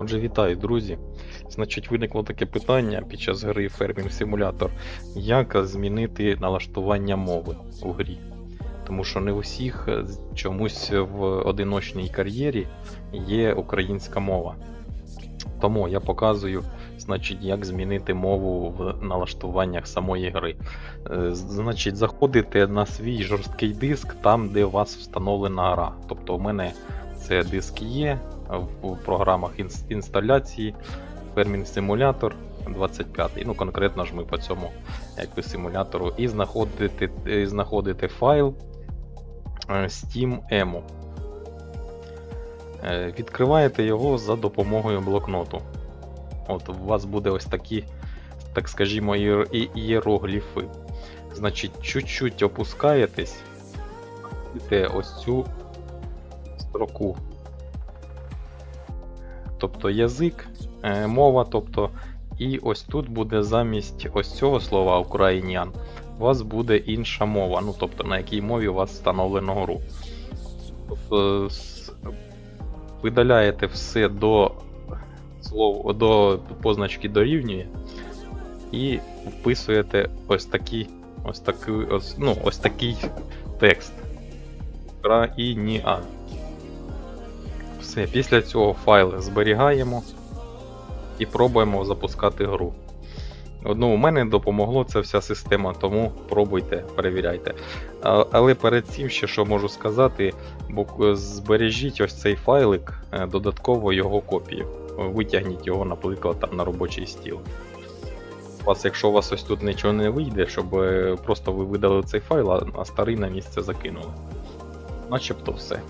Отже, вітаю, друзі. Значить, виникло таке питання під час гри Farming Simulator, як змінити налаштування мови у грі. Тому що не у всіх е, чомусь в одиночній кар'єрі є українська мова. Тому я показую, значить, як змінити мову в налаштуваннях самої гри. Е, Значить, заходите на свій жорсткий диск там, де у вас встановлена гра. Тобто у мене це диск є в програмах інсталяції, Ferming Simulator 25. Ну, конкретно ж ми по цьому якби, симулятору. І знаходите, е, знаходите файл е, Steam Emu. Е, Відкриваєте його за допомогою блокноту. От у вас буде ось такі, так скажімо, і- ієрогліфи. Значить, чуть-чуть опускаєтесь, ось цю строку. Тобто язик, е, мова, тобто, і ось тут буде замість ось цього слова українян, у вас буде інша мова, ну тобто на якій мові у вас встановлено гру. Тобто, видаляєте все до слов, до позначки дорівнює і вписуєте ось такий, ось такий, ось, ну, ось такий текст. Україніан. Все, після цього файл зберігаємо і пробуємо запускати гру. Ну, у мене допомогло це вся система, тому пробуйте, перевіряйте. Але перед цим ще що можу сказати, бо збережіть ось цей файлик, е, додатково його копію. Витягніть його, наприклад, там на робочий стіл. Вас, якщо у вас ось тут нічого не вийде, щоб е, просто ви видалили цей файл, а старий на місце закинули. Начебто все.